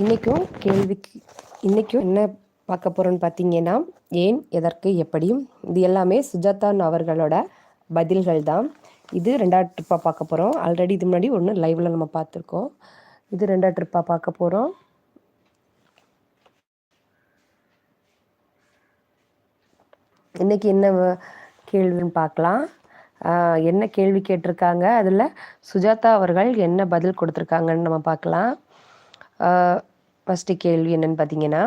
இன்றைக்கும் கேள்விக்கு இன்றைக்கும் என்ன பார்க்க போகிறோன்னு பார்த்தீங்கன்னா ஏன் எதற்கு எப்படியும் இது எல்லாமே சுஜாதான் அவர்களோட பதில்கள் தான். இது ரெண்டாவது ட்ரிப்பாக பார்க்க போகிறோம் ஆல்ரெடி இது முன்னாடி ஒன்று லைவில் நம்ம பார்த்துருக்கோம். இது ரெண்டாவது ட்ரிப்பாக பார்க்க போகிறோம் இன்றைக்கி என்ன கேள்வின்னு பார்க்கலாம். என்ன கேள்வி கேட்டிருக்காங்க? அதில் சுஜாதா அவர்கள் என்ன பதில் கொடுத்துருக்காங்கன்னு நம்ம பார்க்கலாம். ஃபஸ்ட்டு கேள்வி என்னன்னு பார்த்தீங்கன்னா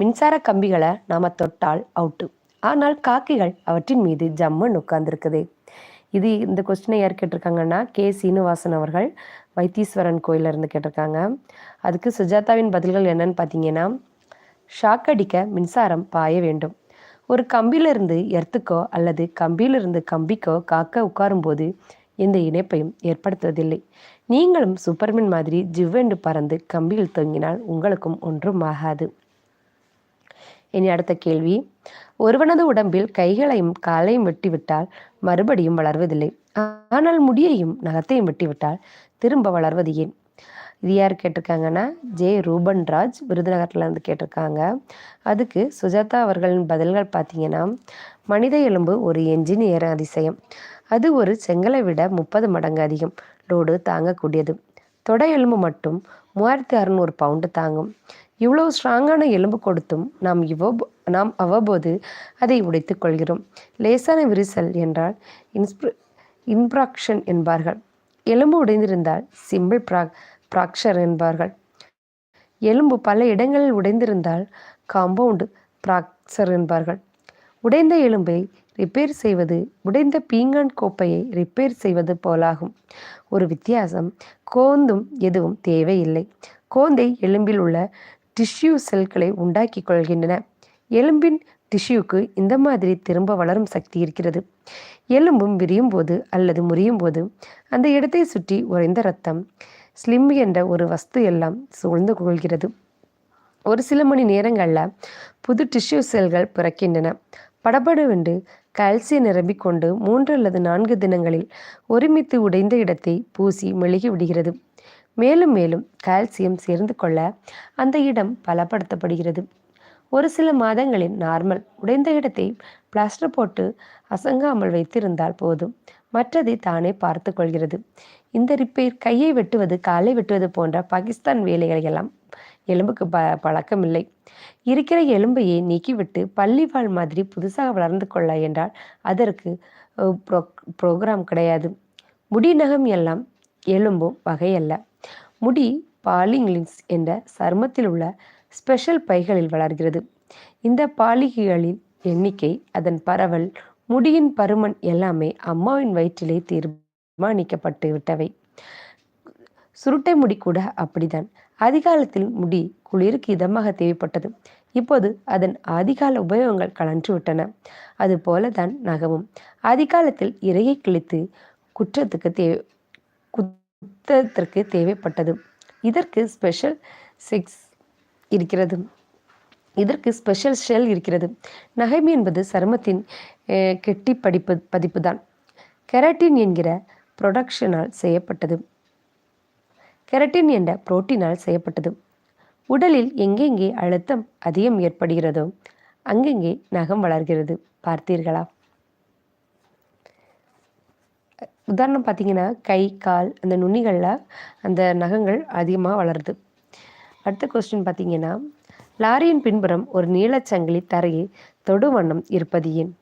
மின்சார கம்பிகளை நாம் தொட்டால் அவுட்டு ஆனால் காக்கைகள் அவற்றின் மீது ஜம்முன்னு உட்கார்ந்துருக்குது. இது இந்த கொஸ்டினை யார் கேட்டிருக்காங்கன்னா கே. சீனிவாசன் அவர்கள் வைத்தீஸ்வரன் கோயில்ல இருந்து கேட்டிருக்காங்க. அதுக்கு சுஜாதாவின் பதில்கள் என்னன்னு பார்த்தீங்கன்னா ஷாக் அடிக்க மின்சாரம் பாய வேண்டும். ஒரு கம்பியிலிருந்து எர்த்துக்கோ அல்லது கம்பியிலிருந்து கம்பிக்கோ காக்க உட்காரும்போது எந்த இணைப்பையும் ஏற்படுத்துவதில்லை. நீங்களும் சூப்பர்மேன் மாதிரி ஜிவ்வென்று பறந்து கம்பியில் தொங்கினால் உங்களுக்கும் ஒன்றும் ஆகாது. இனி அடுத்த கேள்வி. ஒருவனது உடம்பில் கைகளையும் காலையும் வெட்டிவிட்டால் மறுபடியும் வளர்வதில்லை. ஆனால் முடியையும் நகத்தையும் வெட்டிவிட்டால் திரும்ப வளர்வது ஏன்? இது யார் கேட்டிருக்காங்கன்னா ஜே. ரூபன் ராஜ் விருதுநகர்ல இருந்து கேட்டிருக்காங்க. அதுக்கு சுஜாதா அவர்களின் பதில்கள் பார்த்தீங்கன்னா மனித எலும்பு ஒரு என்ஜினியர் அதிசயம். அது ஒரு செங்கலை விட முப்பது மடங்கு அதிகம். லோடு தாங்கக்கூடியது. தொடை எலும்பு மட்டும் மூவாயிரத்தி அறநூறு பவுண்டு தாங்கும். இவ்வளவு ஸ்ட்ராங்கான எலும்பு கொடுத்தும் நாம் இவ்வோ நாம் அவ்வப்போது அதை உடைத்துக் கொள்கிறோம். லேசான விரிசல் என்றால் இன்ஸ்பிர இன்ப்ராக்ஷன் என்பார்கள். எலும்பு உடைந்திருந்தால் சிம்பிள் ப்ரா ப்ராக்சர் என்பார்கள். எலும்பு பல இடங்களில் உடைந்திருந்தால் காம்பவுண்டு ப்ராக்சர் என்பார்கள். உடைந்த எலும்பை ரிப்பேர் செய்வது உடைந்த பீங்கான் கோப்பையை ரிப்பேர் செய்வது போலாகும். ஒரு வித்தியாசம் கோந்தும் எதுவும் தேவையில்லை. கோந்தை எலும்பில் உள்ள டிஷ்யூ செல்களை உண்டாக்கி கொள்கின்றன. எலும்பின் டிஷ்யூக்கு இந்த மாதிரி திரும்ப வளரும் சக்தி இருக்கிறது. எலும்பும் விரியும் போது அல்லது முறியும் போது அந்த இடத்தை சுற்றி உறைந்த ரத்தம் ஸ்லிம் என்ற ஒரு வஸ்து எல்லாம் சூழ்ந்து கொள்கிறது ஒரு சில மணி நேரங்களில் புது டிஷ்யூ செல்கள் பிறக்கின்றன. படபடவென்று கால்சியம் நிரம்பிக் கொண்டு மூன்று அல்லது நான்கு தினங்களில் ஒருமித்து உடைந்த இடத்தை பூசி மெழுகி விடுகிறது. மேலும் மேலும் கால்சியம் சேர்ந்து கொள்ள அந்த இடம் பலப்படுத்தப்படுகிறது. ஒரு சில மாதங்களில் நார்மல் உடைந்த இடத்தை பிளாஸ்டர் போட்டு அசங்காமல் வைத்திருந்தால் போதும். மற்றதை தானே பார்த்து கொள்கிறது. இந்த ரிப்பேர் கையை வெட்டுவது காலை வெட்டுவது போன்ற பாகிஸ்தான் வேலைகளை எல்லாம் எலும்புக்கு ப பழக்கமில்லை. இருக்கிற எலும்பையே நீக்கிவிட்டு பள்ளிவாழ் மாதிரி புதுசாக வளர்ந்து கொள்ள என்றால் அதற்கு ப்ரோ ப்ரோக்ராம் கிடையாது. முடி நகம் எல்லாம் எலும்பும் வகையல்ல. முடி பாலிங்லின்ஸ் என்ற சருமத்தில் உள்ள ஸ்பெஷல் பைகளில் வளர்கிறது. இந்த பாலிகைகளின் எண்ணிக்கை அதன் பரவல் முடியின் பருமன் எல்லாமே அம்மாவின் வயிற்றிலே தீர்மானிக்கப்பட்டு விட்டவை. சுருட்டை முடி கூட அப்படிதான் அதிகாலத்தில் முடி குளிருக்கு இதமாக தேவைப்பட்டது. இப்போது அதன் ஆதிகால உபயோகங்கள் கலன்று விட்டன. அது போலதான் நகமும் ஆதிகாலத்தில் இறையை கிழித்து குற்றத்துக்கு தேவை குத்தத்திற்கு தேவைப்பட்டது. இதற்கு ஸ்பெஷல் செக்ஸ் இருக்கிறது. இதற்கு ஸ்பெஷல் ஷெல் இருக்கிறது. நகைமை என்பது சருமத்தின் கெட்டி படிப்பு பதிப்பு தான் கெரட்டின் என்கிற ப்ரொடக்ஷனால் செய்யப்பட்டது. கெரட்டின் என்ற புரோட்டீனால் செய்யப்பட்டது. உடலில் எங்கெங்கே அழுத்தம் அதிகம் ஏற்படுகிறதோ அங்கெங்கே நகம் வளர்கிறது. பார்த்தீர்களா? உதாரணம் பார்த்தீங்கன்னா கை கால் அந்த நுனிகளில் அந்த நகங்கள் அதிகமாக வளருது. அடுத்த கொஸ்டின் பார்த்தீங்கன்னா லாரியின் பின்புறம் ஒரு நீலச்சங்கிலி தரையை தொடு வண்ணம் இருப்பது ஏன்?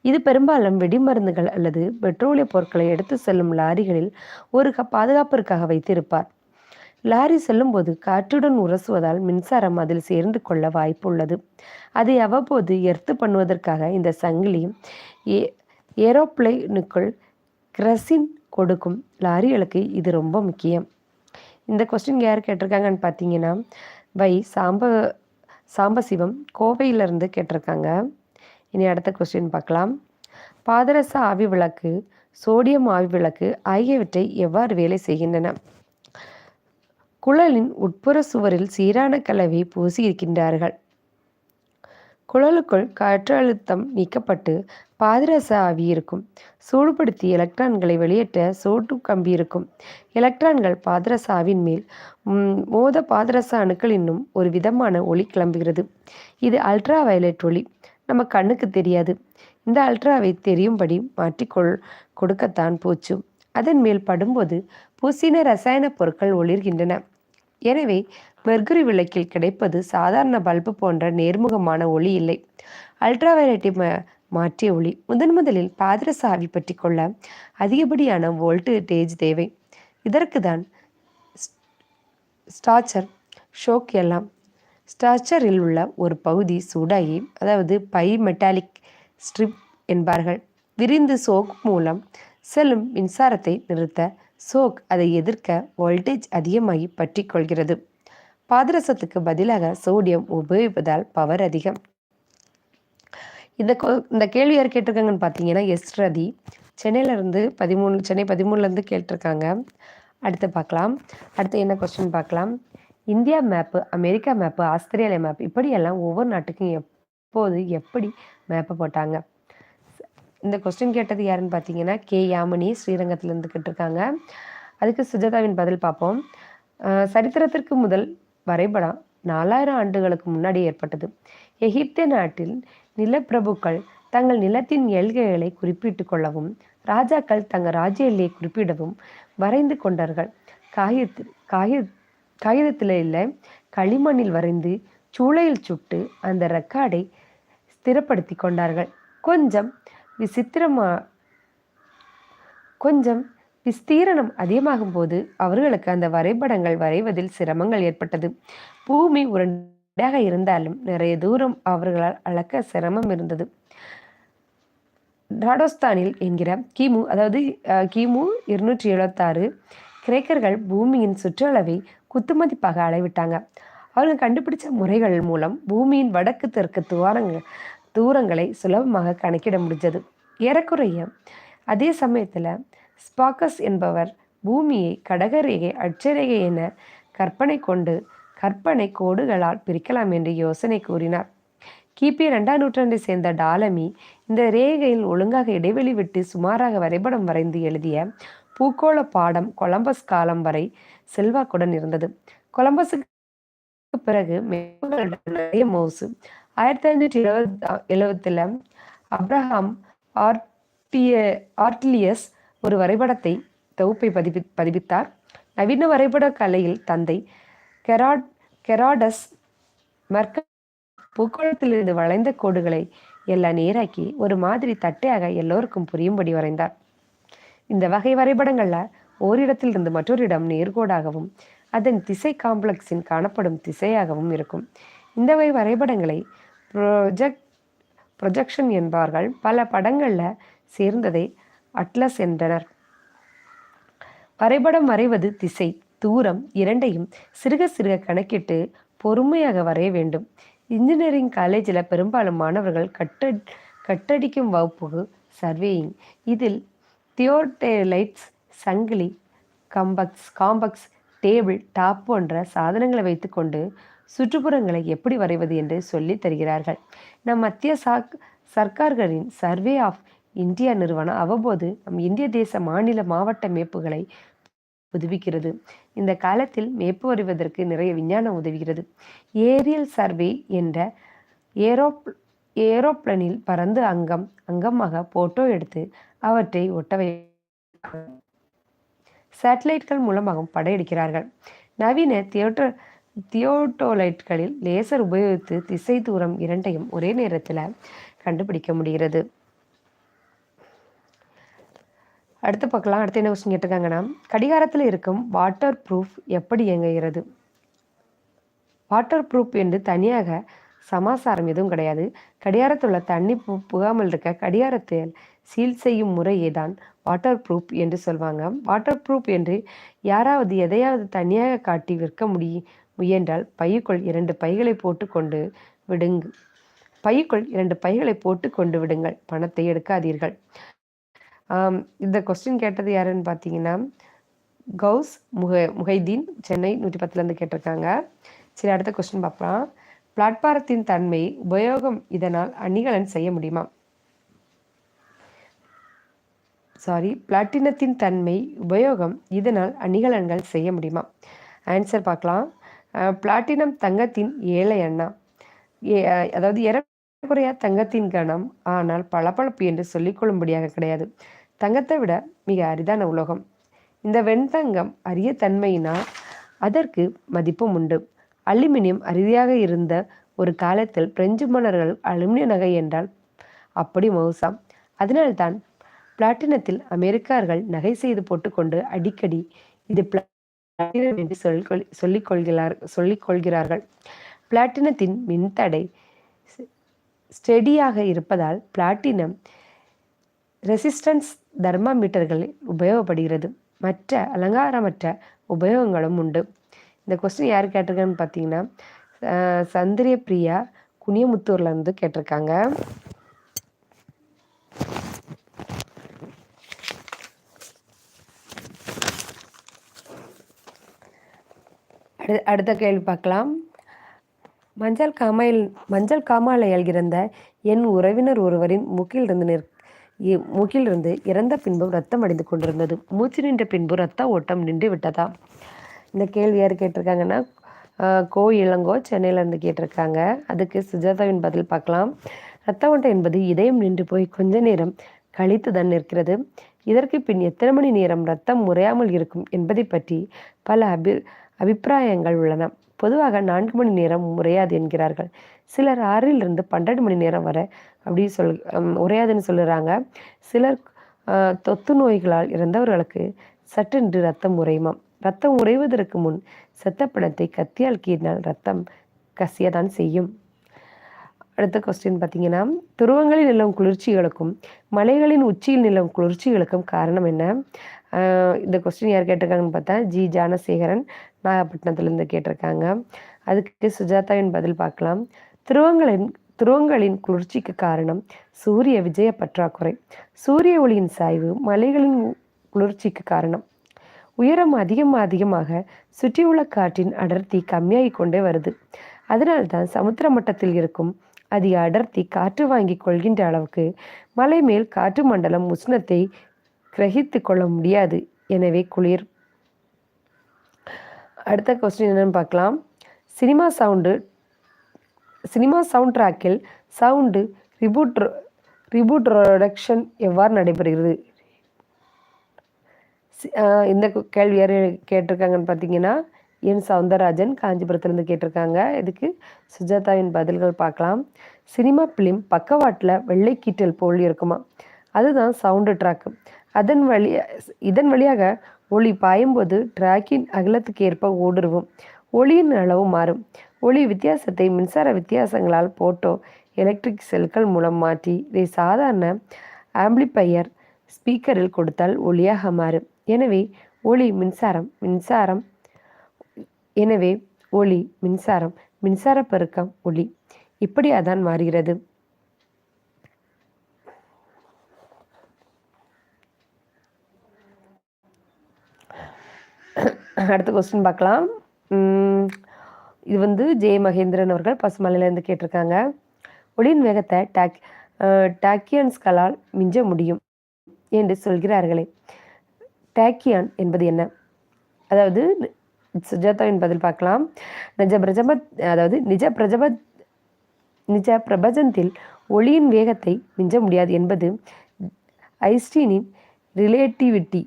இது பெரும்பாலும் வெடிமருந்துகள் அல்லது பெட்ரோலிய பொருட்களை எடுத்து செல்லும் லாரிகளில் ஒரு க- பாதுகாப்பிற்காக வைத்திருப்பார். லாரி செல்லும்போது காற்றுடன் உரசுவதால் மின்சாரம் அதில் சேர்ந்து கொள்ள வாய்ப்பு உள்ளது அதை அவ்வப்போது எர்த்து பண்ணுவதற்காக இந்த சங்கிலி ஏ ஏரோப்ளைனுக்குள் கிரசின் கொடுக்கும் லாரிகளுக்கு இது ரொம்ப முக்கியம். இந்த கொஸ்டின் யார் கேட்டிருக்காங்கன்னு பார்த்தீங்கன்னா வை சாம்ப சாம்பசிவம் கோவையிலிருந்து கேட்டிருக்காங்க. இனி அடுத்த கொஸ்டின் பார்க்கலாம். பாதரச ஆவி விளக்கு சோடியம் ஆவி விளக்கு ஆகியவற்றை எவ்வாறு வேலை செய்கின்றன? குழலின் உட்புற சுவரில் சீரான கலவை பூசி இருக்கின்றார்கள். குழலுக்குள் காற்றழுத்தம் நீக்கப்பட்டு பாதரச ஆவி இருக்கும். சூடுபடுத்தி எலக்ட்ரான்களை வெளியேற்ற சோட்டு கம்பி இருக்கும். எலக்ட்ரான்கள் பாதரச ஆவின் மேல் மோத பாதரச அணுக்கள் இன்னும் ஒரு விதமான ஒளி கிளம்புகிறது. இது அல்ட்ரா வயலட் ஒளி. நம்ம கண்ணுக்கு தெரியாது. இந்த அல்ட்ராவை தெரியும்படி மாற்றிக்கொள் கொடுக்கத்தான் போச்சு. அதன் மேல் படும்போது பூசின ரசாயன பொருட்கள் ஒளிர்கின்றன. எனவே மெர்குரி விளக்கில் கிடைப்பது சாதாரண பல்பு போன்ற நேர்முகமான ஒளி இல்லை. அல்ட்ராவயலட்டை மாற்றிய ஒளி. முதன் முதலில் பாதரச ஆவி பற்றி கொள்ள அதிகப்படியான வோல்டேஜ் தேவை. இதற்கு தான் ஸ்டாச்சர் ஷோக் எல்லாம். ஸ்டாச்சரில் உள்ள ஒரு பகுதி சூடாகி அதாவது பை மெட்டாலிக் ஸ்ட்ரிப் என்பார்கள். விரிந்து சோக் மூலம் செல்லும் மின்சாரத்தை நிறுத்த சோக் அதை எதிர்க்க வோல்டேஜ் அதிகமாகி பற்றி கொள்கிறது பாதரசத்துக்கு பதிலாக சோடியம் உபயோகிப்பதால் பவர் அதிகம். இந்த இந்த கேள்வி யார் கேட்டிருக்காங்கன்னு பார்த்தீங்கன்னா எஸ்ரதி சென்னையிலேருந்து பதிமூணு சென்னை பதிமூணுலேருந்து கேட்டிருக்காங்க. அடுத்து பார்க்கலாம். அடுத்து என்ன கொஸ்டின் பார்க்கலாம். India map America map Australia map இப்படியெல்லாம் ஒவ்வொரு நாட்டுக்கும் எப்போது எப்படி மேப்பை போட்டாங்க? இந்த கொஸ்டின் கேட்டது யாருன்னு பார்த்தீங்கன்னா கே. யாமினி ஸ்ரீரங்கத்திலேருந்து கேட்டிருக்காங்க அதுக்கு சுஜாதாவின் பதில் பார்ப்போம். சரித்திரத்திற்கு முதல் வரைபடம் நாலாயிரம் ஆண்டுகளுக்கு முன்னாடி ஏற்பட்டது. எகிப்திய நாட்டில் நிலப்பிரபுக்கள் தங்கள் நிலத்தின் எல்கைகளை குறிப்பிட்டு கொள்ளவும் ராஜாக்கள் தங்கள் ராஜ்ய எல்லையை குறிப்பிடவும் வரைந்து கொண்டார்கள். காகிதத்தில் காகித காகிதத்தில் இல்லை களிமண்ணில் வரைந்து சூளையில் சுட்டு அந்த ரெக்கார்டை ஸ்திரப்படுத்தி கொண்டார்கள். கொஞ்சம் விசித்திரமா கொஞ்சம் விஸ்தீரணம் அதிகமாகும் போது அவர்களுக்கு அந்த வரைபடங்கள் வரைவதில் சிரமங்கள் ஏற்பட்டது. பூமி உருண்டையாக இருந்தாலும் நிறைய தூரம் அவர்களால் அளக்க சிரமம் இருந்தது. ராடோஸ்தானில் என்கிற கிமு அதாவது கிமு இருநூற்றி எழுபத்தாறு கிரேக்கர்கள் பூமியின் சுற்றளவை குத்துமதிப்பாக அளவிட்டாங்க. அவங்க கண்டுபிடிச்ச முறைகள் மூலம் பூமியின் வடக்கு தெற்கு துவாரங்கள் தூரங்களை சுலபமாக கணக்கிட முடிஞ்சது. ஏறக்குறைய அதே சமயத்தில் ஸ்பாக்கஸ் என்பவர் பூமியை கடகரேகை அட்சரேகை என கற்பனை கொண்டு கற்பனை கோடுகளால் பிரிக்கலாம் என்று யோசனை கூறினார். கிபி இரண்டாம் நூற்றாண்டை சேர்ந்த டாலமி இந்த ரேகையில் ஒழுங்காக இடைவெளி விட்டு சுமாராக வரைபடம் வரைந்து எழுதிய பூகோள பாடம் கொலம்பஸ் காலம் வரை செல்வாக்குடன் இருந்தது. கொலம்பஸுக்கு பிறகு நிறைய மோசு ஆயிரத்தி ஐநூற்றி எழுபத்தி எழுபத்தில் அப்ரஹாம் ஆர்டிய ஆர்டிலியஸ் ஒரு வரைபடத்தை தொகுப்பை பதிவி பதிவித்தார் நவீன வரைபட கலையில் தந்தை கெராட் கெராடஸ் மர்க்க பூக்கோளத்திலிருந்து வளைந்த கோடுகளை எல்லாம் நேராக்கி ஒரு மாதிரி தட்டையாக எல்லோருக்கும் புரியும்படி வரைந்தார். இந்த வகை வரைபடங்கள்ல ஓரிடத்திலிருந்து மற்றொரு இடம் நேர்கோடாகவும் அதன் திசை காம்ப்ளெக்ஸின் காணப்படும் திசையாகவும் இருக்கும். இந்த வகை வரைபடங்களை ப்ரொஜெக்ட் ப்ரொஜெக்ஷன் என்பார்கள் பல படங்களில் சேர்ந்ததை அட்லஸ் என்றனர் வரைபடம் வரைவது திசை தூரம் இரண்டையும் சிறுக சிறுக கணக்கிட்டு பொறுமையாக வரைய வேண்டும். இன்ஜினியரிங் காலேஜில் பெரும்பாலும் மாணவர்கள் கட்ட கட்டடிக்கும் வகுப்பு சர்வேயிங். இதில் தியோடேலைட்ஸ் சங்கிலி கம்பக்ஸ் காம்பக்ஸ் டேபிள் டாப் போன்ற சாதனங்களை வைத்துக்கொண்டு சுற்றுப்புறங்களை எப்படி வரைவது என்று சொல்லி தருகிறார்கள். நம் மத்திய சாக் சர்க்கார்களின் சர்வே ஆஃப் இந்தியா நிறுவனம் அவ்வப்போது நம் இந்திய தேச மாநில மாவட்ட மேப்புகளை உதவிக்கிறது இந்த காலத்தில் மேப்பு வரைவதற்கு நிறைய விஞ்ஞானம் உதவுகிறது. ஏரியல் சர்வே என்ற ஏரோப் ஏரோப்ளனில் பறந்து அங்கம் அங்கமாக போட்டோ எடுத்து அவற்றை ஒட்டவை சேட்டலைட்கள் மூலமாகவும் படையெடுக்கிறார்கள். நவீன தியேட்டர் தியோட்டோலைட்களில் லேசர் உபயோகித்து திசை தூரம் இரண்டையும் ஒரே நேரத்தில் கண்டுபிடிக்க முடிகிறது. அடுத்து பார்க்கலாம். அடுத்து என்ன கொஸ்டின் கேட்டிருக்காங்கன்னா கடிகாரத்தில் இருக்கும் வாட்டர் ப்ரூஃப் எப்படி இயங்குகிறது? வாட்டர் ப்ரூஃப் என்று தனியாக சமாசாரம் எதுவும் கிடையாது. கடிகாரத்துள்ள தண்ணி பு புகாமல் இருக்க கடிகாரத்தில் சீல் செய்யும் முறையே தான் வாட்டர் ப்ரூஃப் என்று சொல்லுவாங்க வாட்டர் ப்ரூஃப் என்று யாராவது எதையாவது தனியாக காட்டி விற்க முடியும் முயன்றால் பையுக்குள் இரண்டு பைகளை போட்டுக்கொண்டு விடுங்கு பையுக்குள் இரண்டு பைகளை போட்டு கொண்டு விடுங்கள். பணத்தை எடுக்காதீர்கள். இந்த கொஸ்டின் கேட்டது யாருன்னு பார்த்தீங்கன்னா கவுஸ் முக முகைதீன் சென்னை நூற்றி பத்துலேருந்து கேட்டிருக்காங்க. சரி அடுத்த கொஸ்டின் பார்க்கலாம். பிளாட்பாரத்தின் தன்மை உபயோகம் இதனால் அணிகலன் செய்ய முடியுமா? சாரி பிளாட்டினத்தின் தன்மை உபயோகம் இதனால் அணிகலன்கள் செய்ய முடியுமா? ஆன்சர் பார்க்கலாம். பிளாட்டினம் தங்கத்தின் ஏழை அண்ணா. அதாவது ஏறக்குறைய தங்கத்தின் கணம் ஆனால் பளபளப்பு என்று சொல்லிக்கொள்ளும்படியாக கிடையாது. தங்கத்தை விட மிக அரிதான உலோகம். இந்த வெண்தங்கம் அரிய தன்மையினால் அதற்கு மதிப்பும் உண்டு. அலுமினியம் அரிதியாக இருந்த ஒரு காலத்தில் பிரெஞ்சு மன்னர்கள் அலுமினிய நகை என்றால் அப்படி மௌசாம் அதனால்தான் பிளாட்டினத்தில் அமெரிக்கர்கள் நகை செய்து போட்டுக்கொண்டு அடிக்கடி இது பிளாட்டினம் என்று சொல்லிக் கொள்கிறார் சொல்லிக் கொள்கிறார்கள். பிளாட்டினத்தின் மின்தடை ஸ்டெடியாக இருப்பதால் பிளாட்டினம் ரெசிஸ்டன்ஸ் தர்மாமீட்டர்களில் உபயோகப்படுகிறது. மற்ற அலங்காரமற்ற உபயோகங்களும் உண்டு. இந்த கொஸ்டின் யார் கேட்டிருக்கான்னு பார்த்தீங்கன்னா சந்திரிய பிரியா குனியமுத்தூர்லேருந்து கேட்டிருக்காங்க. அடுத்த கேள்வி பார்க்கலாம். மஞ்சள் காமையில் மஞ்சள் காமாலையால் இறந்த என் உறவினர் ஒருவரின் மூக்கிலிருந்து நிற் மூக்கிலிருந்து இறந்த பின்பும் ரத்தம் அடைந்து கொண்டிருந்தது. மூச்சு நின்ற பின்பு ரத்த ஓட்டம் நின்று விட்டதா? இந்த கேள்வி யார் கேட்டிருக்காங்கன்னா கோ இளங்கோ சென்னையிலேருந்து கேட்டிருக்காங்க. அதுக்கு சுஜாதாவின் பதில் பார்க்கலாம். ரத்த ஓட்டம் என்பது இதயம் நின்று போய் கொஞ்ச நேரம் கழித்து தான் நிற்கிறது. இதற்கு பின் எத்தனை மணி நேரம் ரத்தம் முறையாமல் இருக்கும் என்பதை பற்றி பல அபி அபிப்பிராயங்கள் உள்ளன. பொதுவாக நான்கு மணி நேரம் உரையாது என்கிறார்கள். சிலர் ஆறிலிருந்து பன்னெண்டு மணி நேரம் வரை அப்படி சொல் உரையாதுன்னு சொல்லுறாங்க. சிலர் தொத்து நோய்களால் இறந்தவர்களுக்கு சட்டென்று ரத்தம் உறையுமாம் ரத்தம் உறைவதற்கு முன் செத்த பணத்தை கத்தியால் கீறினால் ரத்தம் கசியதான் செய்யும். அடுத்த கொஸ்டின் பார்த்தீங்கன்னா துருவங்களில் நிலவும் குளிர்ச்சிகளுக்கும் மலைகளின் உச்சியில் நிலவும் குளிர்ச்சிகளுக்கும் காரணம் என்ன? இந்த கொஸ்டின் யார் கேட்டிருக்காங்கன்னு பார்த்தா ஜி. ஜானசேகரன் நாகப்பட்டினத்துலேருந்து கேட்டிருக்காங்க. அதுக்கு சுஜாதாவின் பதில் பார்க்கலாம். துருவங்களின் துருவங்களின் குளிர்ச்சிக்கு காரணம் சூரிய விஜய பற்றாக்குறை. சூரிய ஒளியின் சாய்வு மலைகளின் குளிர்ச்சிக்கு காரணம். உயரம் அதிகம் அதிகமாக சுற்றியுள்ள காற்றின் அடர்த்தி கம்மியாகி கொண்டே வருது. அதனால்தான் சமுத்திர மட்டத்தில் இருக்கும் அதிக அடர்த்தி காற்று வாங்கி கொள்கின்ற அளவுக்கு மலை மேல் காற்று மண்டலம் உஷ்ணத்தை கிரகித்து கொள்ள முடியாது. எனவே குளிர். அடுத்த கொஸ்டின் என்னென்னு பார்க்கலாம். சினிமா சவுண்டு சினிமா சவுண்ட் ட்ராக்கில் சவுண்டு ரிபூட் ரிபூட் ரொடக்ஷன் எவ்வாறு நடைபெறுகிறது? இந்த கேள்வி யார் கேட்டிருக்காங்கன்னு பார்த்தீங்கன்னா என் சவுந்தரராஜன் காஞ்சிபுரத்துலேருந்து கேட்டிருக்காங்க. இதுக்கு சுஜாதாவின் பதில்கள் பார்க்கலாம். சினிமா ஃபிலிம் பக்கவாட்டில் வெள்ளை கீட்டல் போல் இருக்குமா? அதுதான் சவுண்டு ட்ராக்கு அதன் வழி இதன் வழியாக ஒளி பாயும்போது ட்ராக்கின் அகலத்துக்கு ஏற்ப ஊடுருவும் ஒளியின் அளவு மாறும். ஒளி வித்தியாசத்தை மின்சார வித்தியாசங்களால் போட்டோ எலக்ட்ரிக் செல்கள் மூலம் மாற்றி இதை சாதாரண ஆம்பிளிஃபையர் ஸ்பீக்கரில் கொடுத்தால் ஒளியாக மாறும். எனவே ஒளி மின்சாரம் மின்சாரம் எனவே ஒளி மின்சாரம் மின்சார பெருக்கம் ஒளி. இப்படி அதான் மாறுகிறது. அடுத்த கொஸ்டின் பார்க்கலாம். இது வந்து ஜெய மகேந்திரன் அவர்கள் பசுமலையிலேருந்து கேட்டிருக்காங்க. ஒளியின் வேகத்தை டாக் டாக்கியன்ஸ்களால் மிஞ்ச முடியும் என்று சொல்கிறார்களே. டாக்கியான் என்பது என்ன? அதாவது சுஜாதாவின் பதில் பார்க்கலாம். நிஜ பிரஜப அதாவது நிஜ பிரஜப நிஜ பிரபஞ்சத்தில் ஒளியின் வேகத்தை மிஞ்ச முடியாது என்பது ஐஸ்டீனின் ரிலேட்டிவிட்டி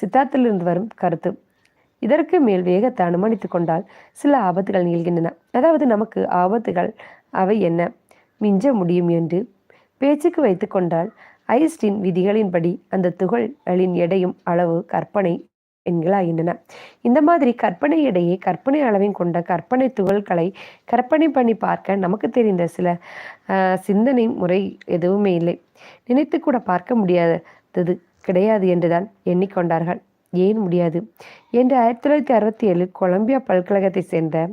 சித்தாத்திலிருந்து வரும் கருத்து. இதற்கு மேல் வேகத்தை அனுமானித்து கொண்டால் சில ஆபத்துகள் நிகழ்கின்றன. அதாவது நமக்கு ஆபத்துகள் அவை என்ன? மிஞ்ச முடியும் என்று பேச்சுக்கு வைத்துக்கொண்டால் ஐஸ்டின் விதிகளின்படி அந்த துகள்களின் எடையும் அளவு கற்பனை எண்களாகின்றன. இந்த மாதிரி கற்பனை எடையை கற்பனை அளவையும் கொண்ட கற்பனை துகள்களை கற்பனை பண்ணி பார்க்க நமக்கு தெரிந்த சில சிந்தனை முறை எதுவுமே இல்லை. நினைத்து கூட பார்க்க முடியாதது கிடையாது என்றுதான் எண்ணிக்கொண்டார்கள். ஏன் முடியாது? என்று ஆயிரத்தி தொள்ளாயிரத்தி அறுபத்தி ஏழு கொலம்பியா பல்கழகத்தை சேர்ந்த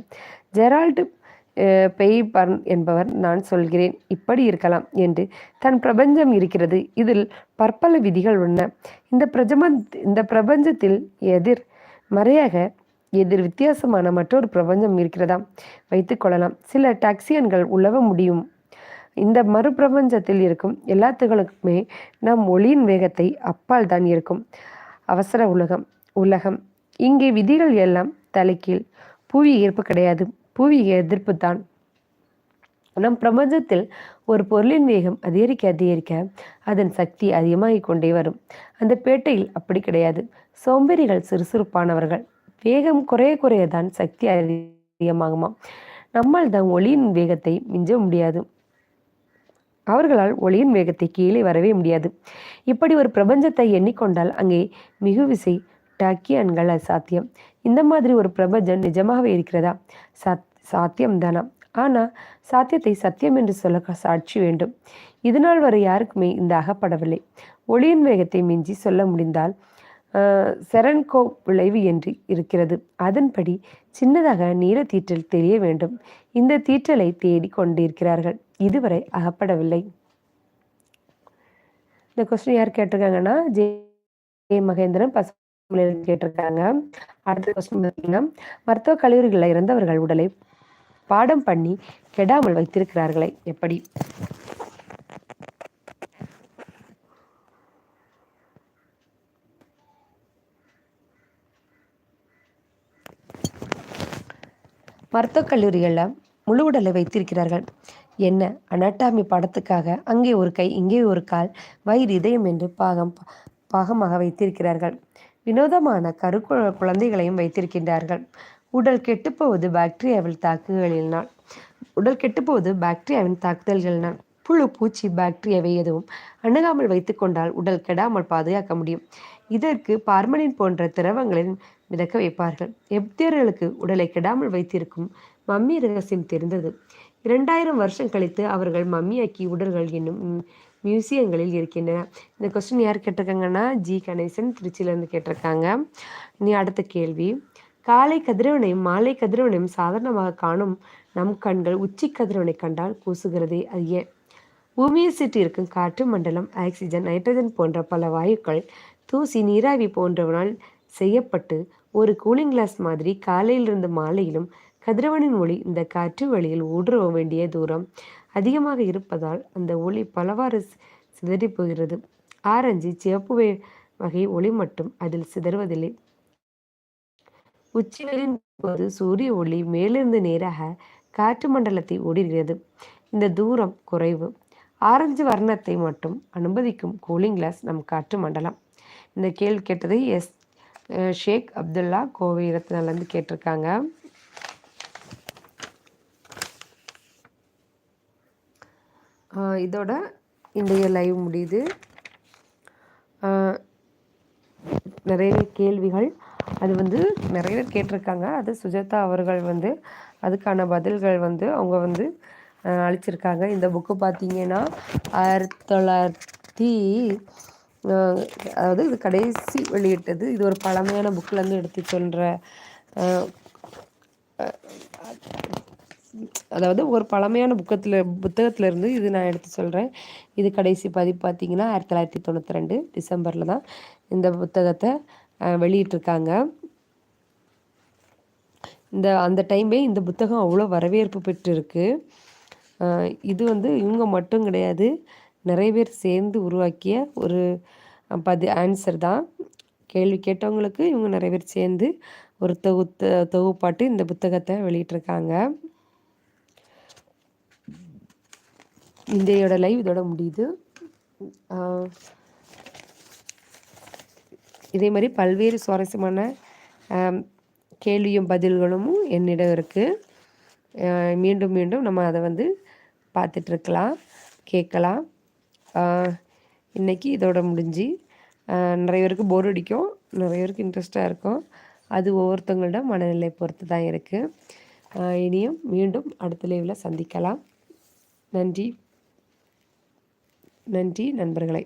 ஜெரால்டு பெய்பர்ன் என்பவர் நான் சொல்கிறேன் இப்படி இருக்கலாம் என்று தன் பிரபஞ்சம் இருக்கிறது. இதில் பற்பல விதிகள் உள்ளன. இந்த பிரஜம இந்த பிரபஞ்சத்தில் எதிர் மறையாக எதிர் வித்தியாசமான மற்றொரு பிரபஞ்சம் இருக்கிறதா வைத்துக்கொள்ளலாம் சில டாக்ஸியன்கள் உழவ முடியும். இந்த மறுபிரபஞ்சத்தில் இருக்கும் எல்லாத்துகளுக்குமே நம் ஒளியின் வேகத்தை அப்பால் தான் இருக்கும் அவசர உலகம் உலகம். இங்கே விதிகள் எல்லாம் தலைக்கீழ் புவி ஈர்ப்பு கிடையாது. புவி எதிர்ப்பு தான். நம் பிரபஞ்சத்தில் ஒரு பொருளின் வேகம் அதிகரிக்க அதிகரிக்க அதன் சக்தி அதிகமாகிக் கொண்டே வரும். அந்த பேட்டையில் அப்படி கிடையாது. சோம்பேறிகள் சுறுசுறுப்பானவர்கள். வேகம் குறைய குறைய தான் சக்தி அதிகமாகுமா நம்மால் தான் ஒளியின் வேகத்தை மிஞ்ச முடியாது. அவர்களால் ஒளியின் வேகத்தை கீழே வரவே முடியாது. இப்படி ஒரு பிரபஞ்சத்தை எண்ணிக்கொண்டால் அங்கே மிகுவிசை டாக்கியன்கள் சாத்தியம் இந்த மாதிரி ஒரு பிரபஞ்சம் நிஜமாகவே இருக்கிறதா? சாத் சாத்தியம்தானா? ஆனால் சாத்தியத்தை சத்தியம் என்று சொல்ல சாட்சி வேண்டும். இதனால் வரை யாருக்குமே இந்த அகப்படவில்லை. ஒளியின் வேகத்தை மிஞ்சி சொல்ல முடிந்தால் செரன்கோ விளைவு என்று இருக்கிறது. அதன்படி சின்னதாக நீல தீற்றல் தெரிய வேண்டும். இந்த தீற்றலை தேடி கொண்டிருக்கிறார்கள். இதுவரை அகப்படவில்லை. இந்த கொஸ்டின் யார் கேட்டிருக்காங்கன்னா ஜே. மகேந்திரன் பசு கேட்டிருக்காங்க. அடுத்த கொஸ்டின் பார்த்தீங்கன்னா மருத்துவ கல்லூரிகளில் இறந்தவர்கள் உடலை பாடம் பண்ணி கெடாமல் வைத்திருக்கிறார்களே எப்படி? மருத்துவக் கல்லூரிகளில் முழு உடலை வைத்திருக்கிறார்கள். என்ன? அனாட்டாமி படத்துக்காக அங்கே ஒரு கை இங்கே ஒரு கால் வயிறு இதயம் என்று பாகம் பாகமாக வைத்திருக்கிறார்கள். வினோதமான கரு குழந்தைகளையும் வைத்திருக்கின்றார்கள். உடல் கெட்டுப்போவது பாக்டீரியாவில் தாக்குதல்களினால் உடல் கெட்டுப்போவது பாக்டீரியாவின் தாக்குதல்களினால். புழு பூச்சி பாக்டீரியாவை எதுவும் அணுகாமல் வைத்துக்கொண்டால் உடல் கெடாமல் பாதுகாக்க முடியும். இதற்கு பார்மலின் போன்ற திரவங்களில் மிதக்க வைப்பார்கள். எப்தியர்களுக்கு உடலை கெடாமல் வைத்திருக்கும் மம்மி ரகசியம் தெரிந்தது. இரண்டாயிரம் வருஷம் கழித்து அவர்கள் மம்மியாக்கி உடல்கள் என்னும் மியூசியங்களில் இருக்கின்றன. இந்த கொஸ்டின் யார் கேட்டிருக்காங்கன்னா ஜி. கணேசன் திருச்சியிலேருந்து கேட்டிருக்காங்க. இனி அடுத்த கேள்வி. காலை கதிரவனையும் மாலை கதிரவனையும் சாதாரணமாக காணும் நம் கண்கள் உச்சி கதிரவனை கண்டால் கூசுகிறதே அது ஏன்? பூமியை சுற்றி இருக்கும் காற்று மண்டலம் ஆக்சிஜன் நைட்ரஜன் போன்ற பல வாயுக்கள் தூசி நீராவி போன்றவனால் செய்யப்பட்டு ஒரு கூலிங் கிளாஸ் மாதிரி காலையிலிருந்து மாலையிலும் கதிரவனின் ஒளி இந்த காற்று வழியில் ஊடுருவ வேண்டிய தூரம் அதிகமாக இருப்பதால் அந்த ஒளி பலவாறு சிதறி போகிறது. ஆரஞ்சு சிவப்பு வகை ஒளி மட்டும் அதில் சிதறுவதில்லை. உச்சிகளின் போது சூரிய ஒளி மேலிருந்து நேராக காற்று மண்டலத்தை ஓடுகிறது. இந்த தூரம் குறைவு. ஆரஞ்சு வர்ணத்தை மட்டும் அனுமதிக்கும் கூலிங் கிளாஸ் நம் காற்று மண்டலம். இந்த கேள்வி கேட்டது எஸ் ஷேக் அப்துல்லா கோவை ரத்னாலேருந்து கேட்டிருக்காங்க. இதோட இன்றைய லைவ் முடியுது. நிறைய கேள்விகள். அது வந்து நிறைய பேர் கேட்டிருக்காங்க. அது சுஜாதா அவர்கள் வந்து அதுக்கான பதில்கள் வந்து அவங்க வந்து அழிச்சிருக்காங்க இந்த புக்கு பார்த்தீங்கன்னா ஆயிரத்தி தொள்ளாயிரத்தி அதாவது இது கடைசி வெளியிட்டது. இது ஒரு பழமையான புக்கிலேருந்து எடுத்து சொல்கிற அதாவது ஒரு பழமையான புக்கத்தில் புத்தகத்தில் இருந்து இது நான் எடுத்து சொல்கிறேன் இது கடைசி பதிப்பு பார்த்தீங்கன்னா ஆயிரத்தி தொள்ளாயிரத்தி தொண்ணூற்றி ரெண்டு டிசம்பரில் தான் இந்த புத்தகத்தை வெளியிட்டிருக்காங்க. இந்த அந்த டைமே இந்த புத்தகம் அவ்வளோ வரவேற்பு பெற்றிருக்கு. இது வந்து இவங்க மட்டும் கிடையாது நிறைய பேர் சேர்ந்து உருவாக்கிய ஒரு பதி ஆன்சர் தான். கேள்வி கேட்டவங்களுக்கு இவங்க நிறைய பேர் சேர்ந்து ஒரு தொகுத்த தொகுப்பாட்டு இந்த புத்தகத்தை வெளியிட்டிருக்காங்க. இன்றையோட லைவ் இதோட முடியுது. இதே மாதிரி பல்வேறு சுவாரஸ்யமான கேள்வியும் பதில்களும் என்னிடம் இருக்குது மீண்டும் மீண்டும் நம்ம அதை வந்து பார்த்துட்ருக்கலாம் கேட்கலாம். இன்றைக்கி இதோட முடிஞ்சு நிறைய பேருக்கு போர் அடிக்கும் நிறைய பேருக்கு இன்ட்ரெஸ்ட்டாக இருக்கும். அது ஒவ்வொருத்தவங்களோட மனநிலை பொறுத்து தான் இருக்குது இனியும் மீண்டும் அடுத்த லைவில் சந்திக்கலாம். நன்றி. நன்றி நண்பர்களே.